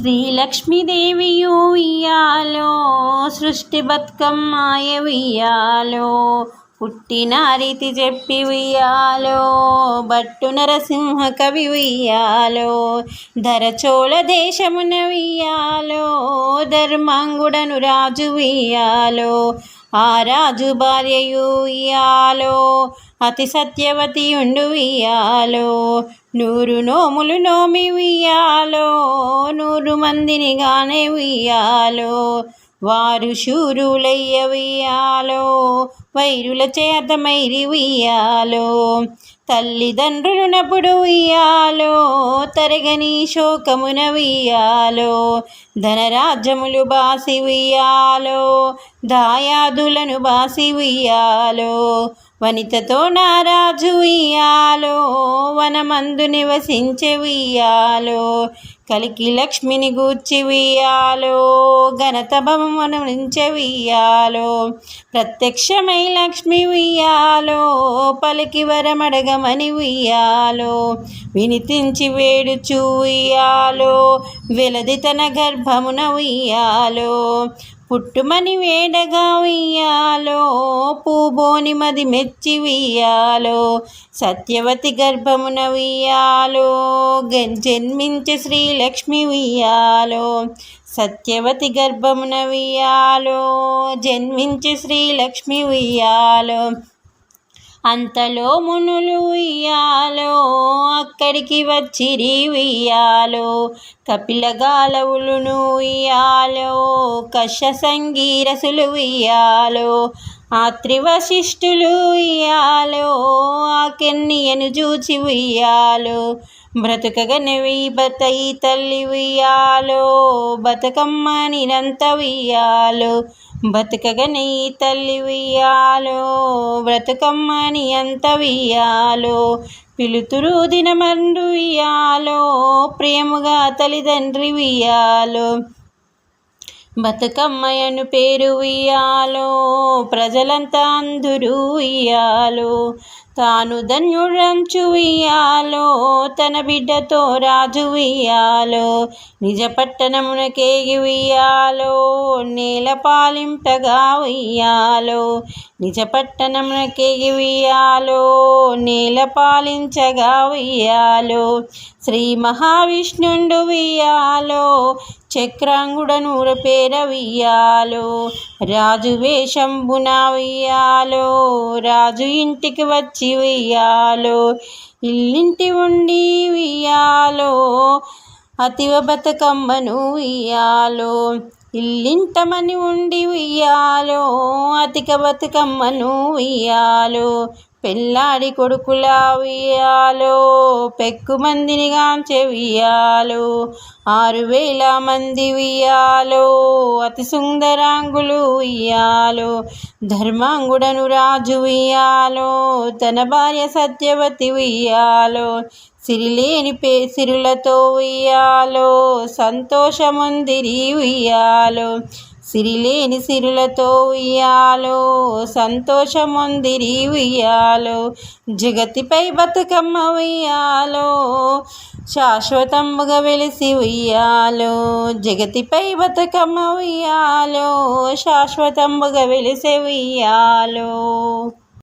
శ్రీలక్ష్మీదేవియు ఇయ్యాలో సృష్టి బతుకమ్మాయ ఉయ్యాలో పుట్టిన రీతి చెప్పి ఉయ్యాలో బట్టు నరసింహ కవి ఉయ్యాలో ధరచోళ దేశమున ఉయ్యాలో ధర్మాంగుడను రాజు ఉయ్యాలో ఆ రాజు భార్యయు ఇయ్యాలో అతి సత్యవతి ఉండు ఇయ్యాలో నూరు నోములు నోమి ఉయ్యాలో నూరు మందిని గానే ఉయ్యాలో వారు శూరులయ్య ఉయ్యాలో వైరుల చేతమైరి ఉయ్యాలో తల్లిదండ్రులునప్పుడు ఉయ్యాలో తరగని శోకమున ఉయ్యాలో ధనరాజ్యములు బాసి ఉయ్యాలో దాయాదులను బాసి ఉయ్యాలో వనితతో నారాజు ఉయ్యాలో వనమందు నివసించే ఉయ్యాలో కలికి లక్ష్మిని గూర్చి ఉయ్యాలో ఘనత భవమును నుంచే ప్రత్యక్షమై లక్ష్మి ఉయ్యాలో పలికి వరమడగమని ఉయ్యాలో వినితించి వేడు చూయాలో వెలది తన గర్భమున ఉయ్యాలో పుట్టుమని వేడగా ఉయ్యాలో పూబోని మది మెచ్చి వియ్యాలో సత్యవతి గర్భమున వియ్యాలో జన్మించే శ్రీలక్ష్మి ఉయ్యాలో సత్యవతి గర్భమున ఉయ్యాలో జన్మించే శ్రీలక్ష్మి ఉయ్యాలో అంతలో మునులు ఉయ్యాలో అక్కడికి వచ్చిరి ఉయ్యాలో కపిలగాలవులును ఉయ్యాలో కష సంగీరసులు ఉయ్యాలో ఆత్రివశిష్ఠులు ఉయ్యాలో ఆ కెన్నియను చూచి ఉయ్యాలో బ్రతుకగని బతయి తల్లి ఉయ్యాలో బతుకమ్మ నిరంత ఉయ్యాలో. నెయ్యి తల్లి ఉయ్యాలో బ్రతుకమ్మని అంత ఉయ్యాలో. పిలుతురు దినమండు ఉయ్యాలో ప్రేమగా తల్లిదండ్రి ఉయ్యాలో. బతుకమ్మయను పేరు ఉయ్యాలో ప్రజలంతా అందరూ ఉయ్యాలో. తాను ధన్యుడంచు తన బిడ్డతో రాజు ఉయ్యాలో నిజ పట్టణమునకేగి ఉయ్యాలో నేల పాలింపగా ఉయ్యాలో నిజ వియాలో ఉయ్యాలో నేల పాలించగా ఉయ్యాలో శ్రీ మహావిష్ణుండు ఉయ్యాలో చక్రాంగుడను పేర వియ్యాలో. రాజు వేషంబున వియ్యాలో రాజు ఇంటికి వచ్చి వియ్యాలో. ఇల్లింటి ఉండి వియ్యాలో అతివ బతుకమ్మను వియ్యాలో. ఇల్లింతమని ఉండి ఉయ్యాలో అతిక బతుకమ్మను ఉయ్యాలో. పెళ్ళాడి కొడుకులా ఉయ్యాలో పెక్కు మందిని గాంచె ఉయ్యాలో ఆరు వేల మంది ఉయ్యాలో అతి సుందరాంగులు ఉయ్యాలో ధర్మాంగుడను రాజు ఉయ్యాలో తన భార్య సత్యవతి ఉయ్యాలో సిరిలేని పే సిరులతో ఉయ్యాలో సంతోషముందిరి ఉయ్యాలో సిరిలేని సిరులతో ఉయ్యాలో సంతోషముందిరి ఉయ్యాలో జగతిపై బతుకమ్మ ఉయ్యాలో శాశ్వతముగా వెలిసి ఉయ్యాలో జగతిపై బతుకమ్మ ఉయ్యాలో శాశ్వతముగా వెలిసి ఉయ్యాలో.